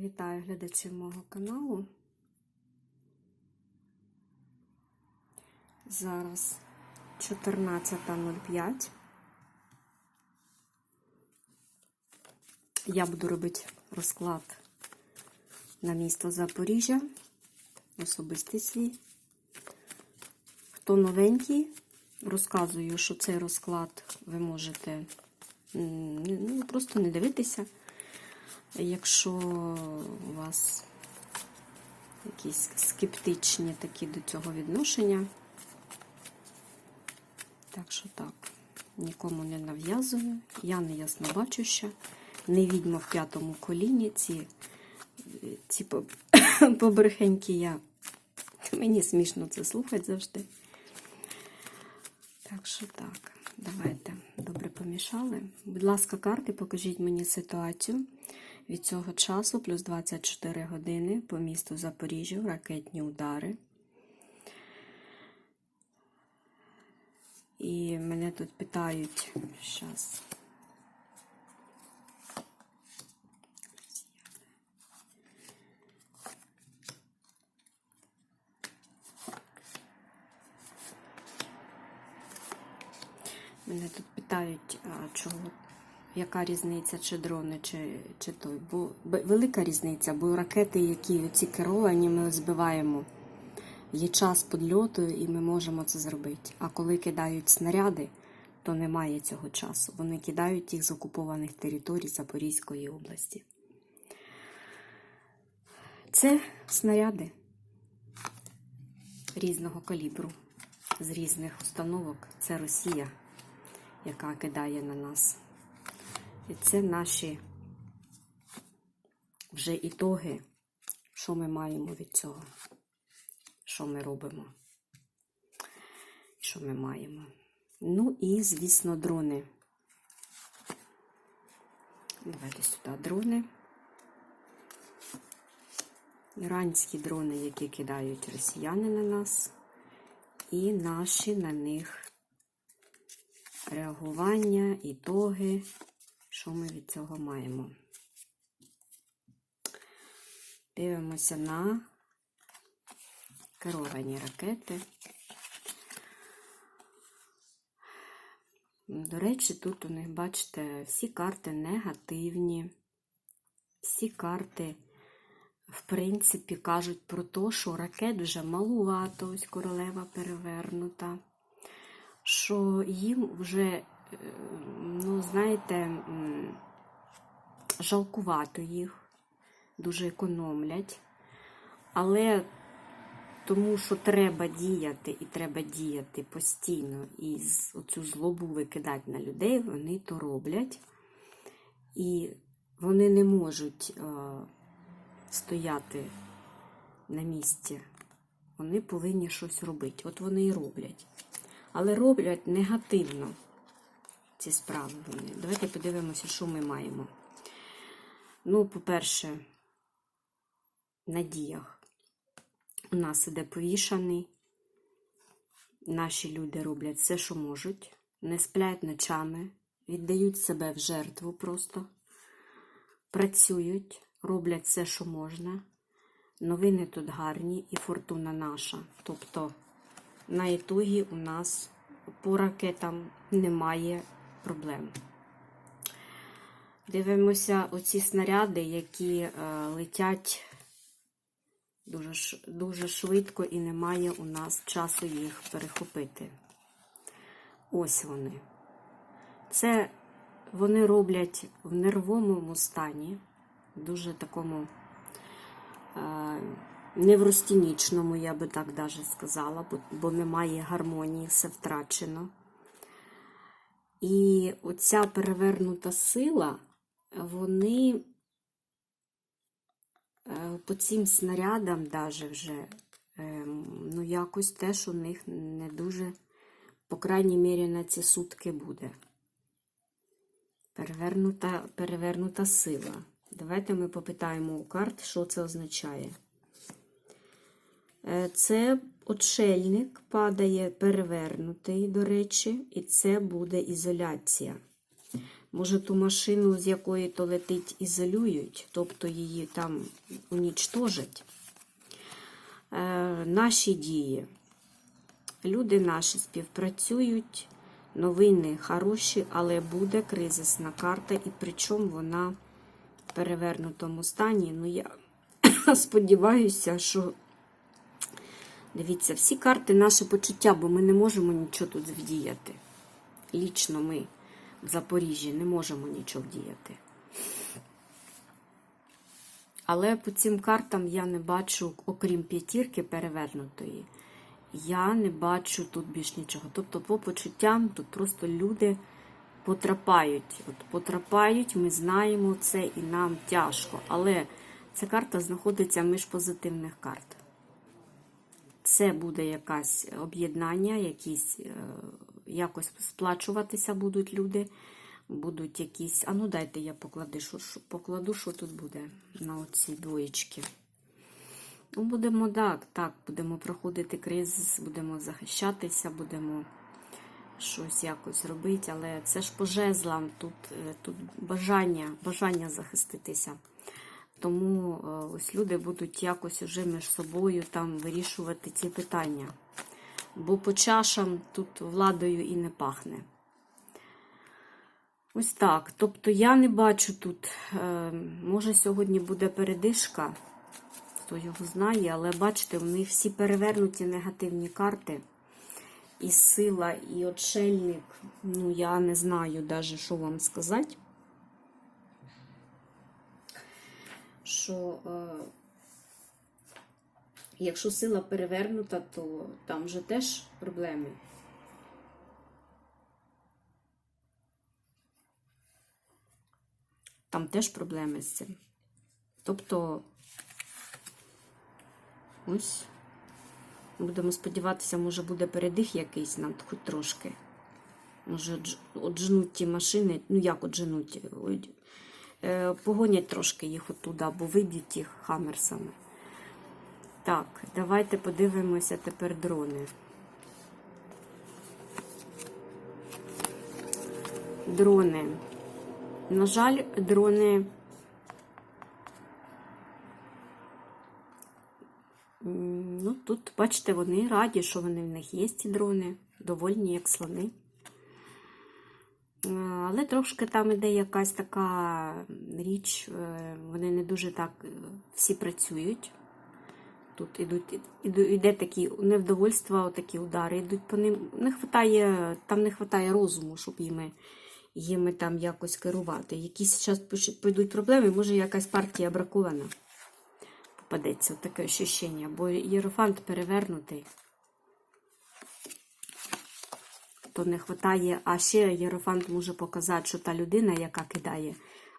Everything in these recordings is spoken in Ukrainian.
Вітаю глядачів мого каналу. Зараз 14.05. Я буду робити розклад на місто Запоріжжя. Особистий свій. Хто новенький, розказую, що цей розклад ви можете ну, просто не дивитися. Якщо у вас якісь скептичні такі до цього відношення, так що так, нікому не нав'язую, я не яснобачуща, не відьма в п'ятому коліні, ці, ці побрехеньки я. Мені смішно це слухати завжди. Так що так, давайте добре помішали. Будь ласка, карти, покажіть мені ситуацію. Від цього часу плюс 24 години по місту Запоріжжя, ракетні удари. І мене тут питають зараз. Мене тут питають, а чого яка різниця, чи дрони, чи чи той. Бо велика різниця, бо ракети, які ці керовані, ми збиваємо. Є час підльоту, і ми можемо це зробити. А коли кидають снаряди, то немає цього часу. Вони кидають їх з окупованих територій Запорізької області. Це снаряди різного калібру, з різних установок. Це Росія, яка кидає на нас. І це наші вже ітоги, що ми маємо від цього, що ми робимо, що ми маємо. Ну і, звісно, дрони. Давайте сюди дрони. Іранські дрони, які кидають росіяни на нас, і наші на них реагування, ітоги. Що ми від цього маємо? Дивимося на керовані ракети. До речі, тут у них, бачите, всі карти негативні. Всі карти, в принципі, кажуть про те, що ракет вже малувато, ось королева перевернута, що їм вже ну, знаєте, жалкувато їх, дуже економлять. Але тому що треба діяти і треба діяти постійно і оцю злобу викидати на людей, вони то роблять. І вони не можуть е, стояти на місці. Вони повинні щось робити. От вони і роблять. Але роблять негативно ці справи вони. Давайте подивимося, що ми маємо. Ну, по-перше, на діях. У нас іде повішаний. Наші люди роблять все, що можуть, не сплять ночами, віддають себе в жертву просто, працюють, роблять все, що можна. Новини тут гарні і фортуна наша. Тобто, на ітогі у нас по ракетам немає проблем. Дивимося оці снаряди, які е, летять дуже, швидко і немає у нас часу їх перехопити. Ось вони. Це вони роблять в нервовому стані, дуже такому е, я би так даже сказала, бо немає гармонії, все втрачено. І оця перевернута сила, вони е, по цим снарядам даже вже, е, ну, якось теж у них не дуже, по крайній мірі, на ці сутки буде. Перевернута, перевернута сила. Давайте ми попитаємо у карт, що це означає. Е, це отшельник падає перевернутий, до речі, і це буде ізоляція. Може, ту машину, з якої то летить, ізолюють, тобто її там унічтожать. Е, наші дії. Люди наші співпрацюють, новини хороші, але буде кризисна карта, і причому вона в перевернутому стані. Ну, я сподіваюся, що дивіться, всі карти наше почуття, бо ми не можемо нічого тут вдіяти. Лічно ми в Запоріжжі не можемо нічого вдіяти. Але по цим картам я не бачу, окрім п'ятірки перевернутої, я не бачу тут більш нічого. Тобто, по почуттям тут просто люди потрапають. От потрапають, ми знаємо це і нам тяжко. Але ця карта знаходиться між позитивних карт. Це буде якесь об'єднання, якісь е, якось сплачуватися будуть люди. Будуть якісь. А ну дайте я покладу, що, покладу, що тут буде на оці двоєчки. Ну, будемо так, так, будемо проходити кризис, будемо захищатися, будемо щось якось робити, але це ж по жезлам, тут, е, тут бажання, бажання захиститися. Тому е, ось люди будуть якось уже між собою там вирішувати ці питання. Бо по чашам тут владою і не пахне. Ось так. Тобто я не бачу тут, е, може сьогодні буде передишка, хто його знає, але бачите, в них всі перевернуті негативні карти. І сила, і отшельник. Ну, я не знаю навіть, що вам сказати. Що е, якщо сила перевернута, то там вже теж проблеми. Там теж проблеми з цим. Тобто, ось, будемо сподіватися, може буде передих якийсь нам хоч трошки. Може, дж- одженуть ті машини, ну як одженуть, е, погонять трошки їх оттуда, або виб'ють їх хаммерсами. Так, давайте подивимося тепер дрони. Дрони. На жаль, дрони. Ну, тут, бачите, вони раді, що вони в них є, ці дрони, довольні, як слони. Е, Але трошки там іде якась така річ, е, вони не дуже так е, всі працюють. Тут ідуть, іду- іде такі невдовольства, такі удари йдуть по ним. Не хватає, там не вистачає розуму, щоб їми, їми там якось керувати. Якісь зараз підуть проблеми, може якась партія бракована попадеться. Таке ощущення, бо єрофант перевернутий. То не вистачає, а ще єрофант може показати, що та людина, яка кидає,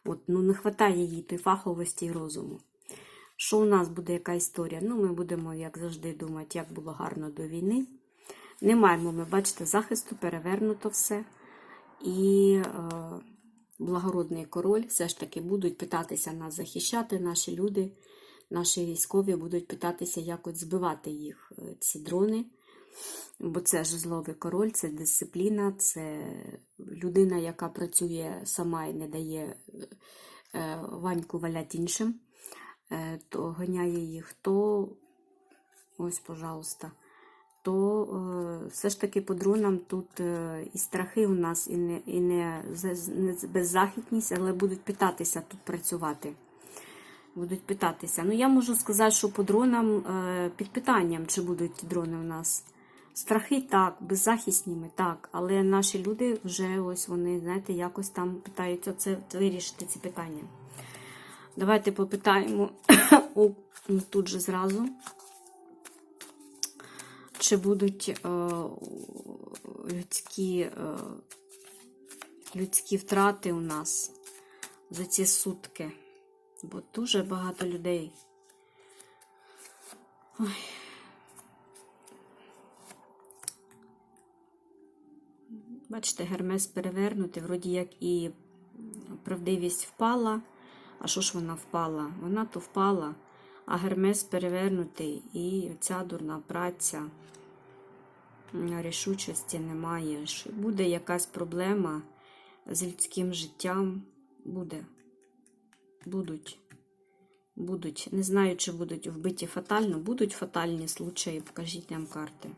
от, ну не вистачає їй той фаховості і розуму. Що у нас буде яка історія? Ну, ми будемо, як завжди, думати, як було гарно до війни. Не маємо ми, бачите, захисту, перевернуто все. І е, благородний король все ж таки будуть питатися нас захищати, наші люди, наші військові будуть питатися якось збивати їх, е, ці дрони. Бо це ж зловий король, це дисципліна, це людина, яка працює сама і не дає е, ваньку валять іншим, е, то ганяє їх, то ось, пожалуйста, то е, все ж таки по дронам тут е, і страхи у нас, і не, і не, не беззахитність, але будуть питатися тут працювати. Будуть питатися. Ну, я можу сказати, що по дронам е, під питанням, чи будуть ті дрони у нас. Страхи так, беззахисні ми так, але наші люди вже ось вони, знаєте, якось там питаються це вирішити ці питання. Давайте попитаємо у, ну, тут же зразу, чи будуть е, людські, е, людські втрати у нас за ці сутки. Бо дуже багато людей. Ой. Бачите, гермес перевернутий, вроді як і правдивість впала. А що ж вона впала? Вона то впала, а гермес перевернутий, і ця дурна праця, рішучості немає. Буде якась проблема, з людським життям. Буде. Будуть. Будуть. Не знаю, чи будуть вбиті фатально. Будуть фатальні случаї. Покажіть нам карти.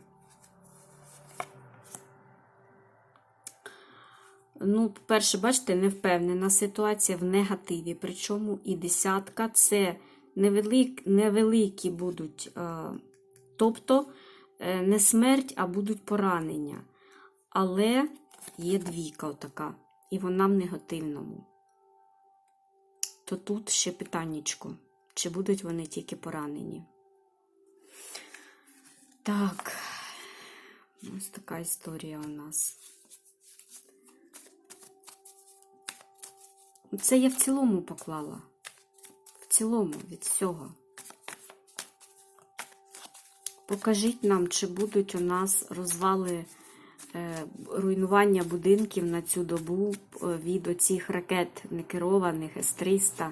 Ну, по-перше, бачите, невпевнена ситуація в негативі. Причому і десятка це невелик, невеликі будуть. Е, тобто е, не смерть, а будуть поранення. Але є двійка отака, і вона в негативному. То тут ще питаннячко, чи будуть вони тільки поранені. Так, ось така історія у нас. Це я в цілому поклала. В цілому від всього. Покажіть нам, чи будуть у нас розвали е, руйнування будинків на цю добу е, від оцих ракет некерованих С-300.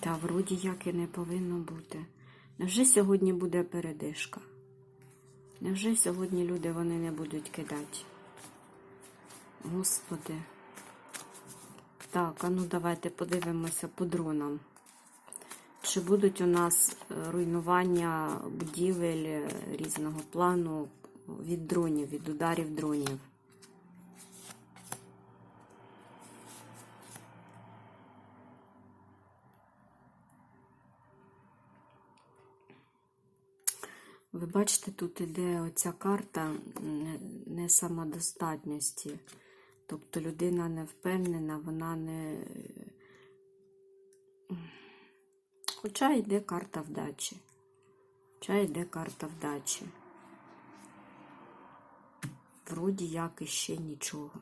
Та вроді як і не повинно бути. Невже сьогодні буде передишка? Невже сьогодні люди вони не будуть кидати? Господи. Так, а ну давайте подивимося по дронам. Чи будуть у нас е, руйнування будівель е, різного плану від дронів, від ударів дронів? Ви бачите, тут іде оця карта не- самодостатності. Тобто людина не впевнена, вона не. Хоча йде карта вдачі. Хоча йде карта вдачі. Вроді як іще нічого.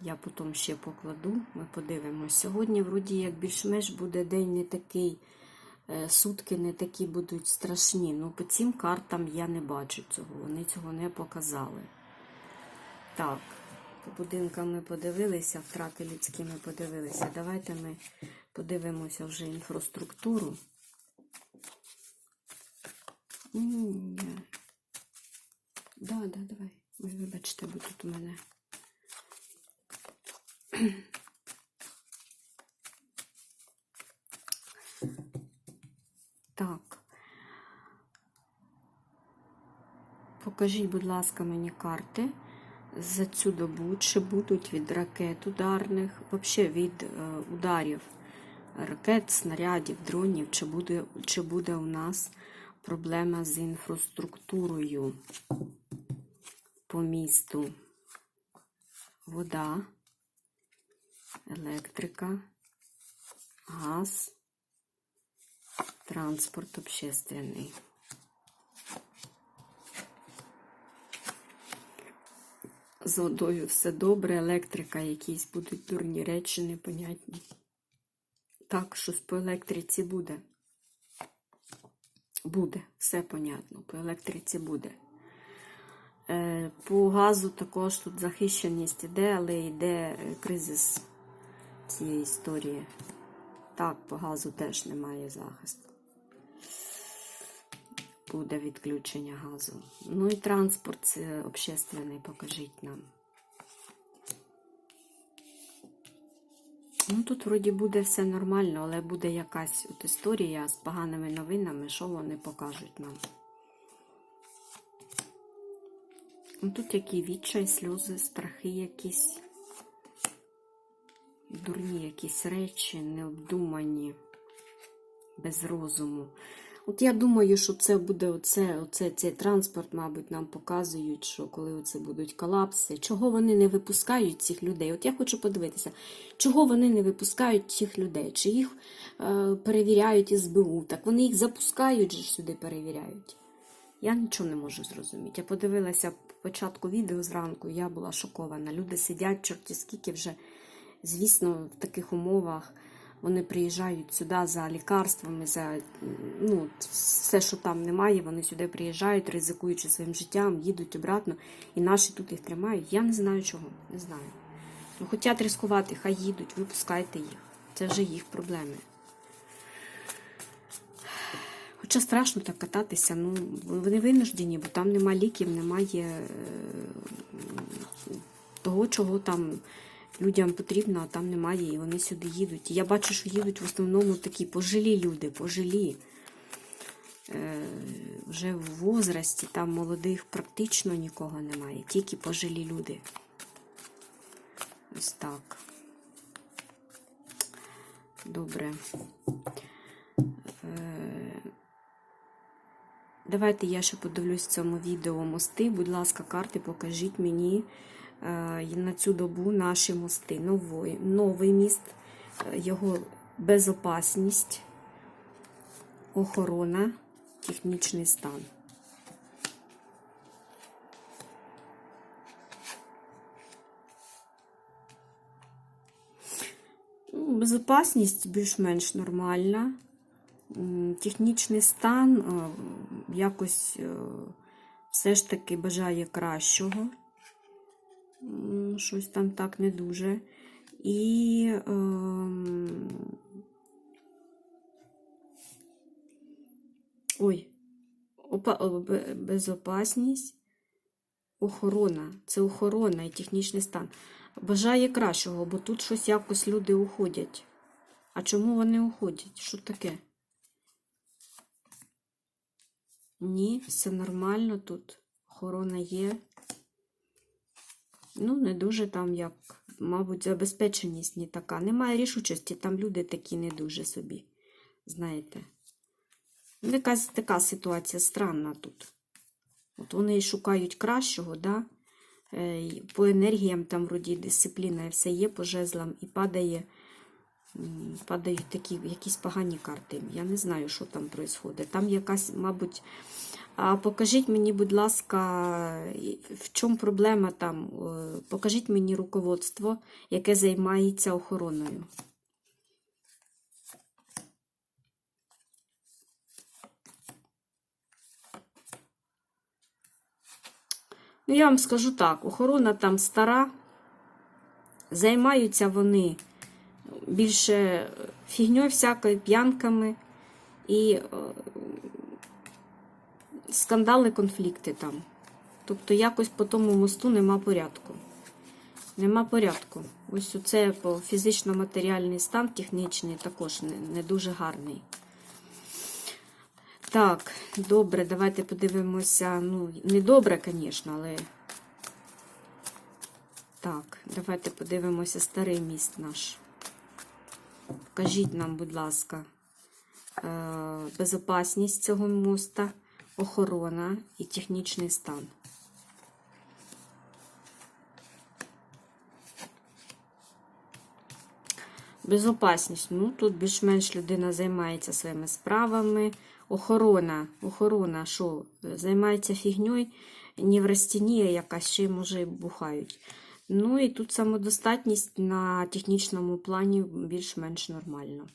Я потім ще покладу, ми подивимось. Сьогодні, вроді, як більш-менш буде день не такий, сутки не такі будуть страшні. Ну, по цим картам я не бачу цього. Вони цього не показали. Так, по будинкам ми подивилися, втрати людські ми подивилися. Давайте ми подивимося вже інфраструктуру. Да, да, давай. Ой, вибачте, бо тут у мене. Так. Покажіть, будь ласка, мені карти за цю добу, чи будуть від ракет ударних, взагалі від е, ударів ракет, снарядів, дронів, чи буде, чи буде у нас проблема з інфраструктурою по місту? Вода, електрика, газ, транспорт общественний. З водою все добре, електрика, якісь будуть дурні речі, непонятні. Так, щось по електриці буде. Буде, все понятно, по електриці буде. Е, По газу також тут захищеність іде, але йде е, кризис цієї історії. Так, по газу теж немає захисту. Буде відключення газу. Ну і транспорт общественний, покажіть нам. Ну, тут вроді буде все нормально, але буде якась от історія з поганими новинами, що вони покажуть нам. Ну, тут які відчай, сльози, страхи якісь, дурні якісь речі, необдумані, без розуму. От я думаю, що це буде оце, оце, цей транспорт, мабуть, нам показують, що коли оце будуть колапси, чого вони не випускають цих людей. От я хочу подивитися, чого вони не випускають цих людей, чи їх е, перевіряють СБУ, так вони їх запускають же сюди перевіряють. Я нічого не можу зрозуміти. Я подивилася початку відео зранку, я була шокована. Люди сидять, чорті скільки вже, звісно, в таких умовах. Вони приїжджають сюди за лікарствами, за ну, все, що там немає, вони сюди приїжджають, ризикуючи своїм життям, їдуть обратно, і наші тут їх тримають. Я не знаю чого, не знаю. Ну, Хочуть ризикувати, хай їдуть, випускайте їх. Це вже їх проблеми. Хоча страшно так кататися, ну вони винуждені, бо там нема ліків, немає е, того, чого там людям потрібно, а там немає, і вони сюди їдуть. І я бачу, що їдуть в основному такі пожилі люди, пожилі. Е, вже в возрасті, там молодих практично нікого немає, тільки пожилі люди. Ось так. Добре. Е, Давайте я ще подивлюсь в цьому відео мости. Будь ласка, карти, покажіть мені на цю добу наші мости. Новий, новий міст, е, його безопасність, охорона, технічний стан. Ну, Безопасність більш-менш нормальна. Технічний стан е, якось е, все ж таки бажає кращого. Щось там так не дуже. І ем, ой, опа, безопасність, охорона. Це охорона і технічний стан. Бажає кращого, бо тут щось якось люди уходять. А чому вони уходять? Що таке? Ні, все нормально тут. Охорона є. Ну, не дуже там, як, мабуть, забезпеченість не така. Немає рішучості, там люди такі не дуже собі. Знаєте. Ну, Якась така ситуація странна тут. От вони шукають кращого, да? Е, по енергіям там вроді дисципліна і все є по жезлам і падає, падають такі якісь погані карти. Я не знаю, що там відбувається. Там якась, мабуть. А покажіть мені, будь ласка, в чому проблема там? Е, Покажіть мені руководство, яке займається охороною. Ну, я вам скажу так: охорона там стара, займаються вони більше фігньою всякою, п'янками і е, скандали, конфлікти там. Тобто якось по тому мосту нема порядку. Нема порядку. Ось оце фізично-матеріальний стан технічний також не, не дуже гарний. Так, добре, давайте подивимося. Ну, не добре, звісно, але. Так, давайте подивимося старий міст наш. Покажіть нам, будь ласка, е, безопасність цього моста, охорона і технічний стан. Безопасність. Ну, тут більш-менш людина займається своїми справами. Охорона. Охорона, що? Займається фігньою, неврастенія якась, ще й може бухають. Ну і тут самодостатність на технічному плані більш-менш нормально.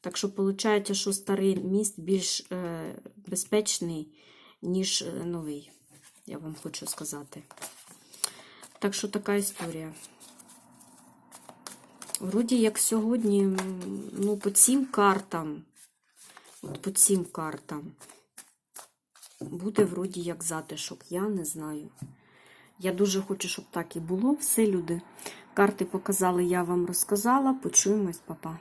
Так що, виходить, що старий міст більш е, безпечний, ніж е, новий, я вам хочу сказати. Так що така історія. Вроді як сьогодні, ну, по цим картам, от по цим картам, буде вроді як затишок, я не знаю. Я дуже хочу, щоб так і було. Все, люди. Карти показали, я вам розказала. Почуємось, папа.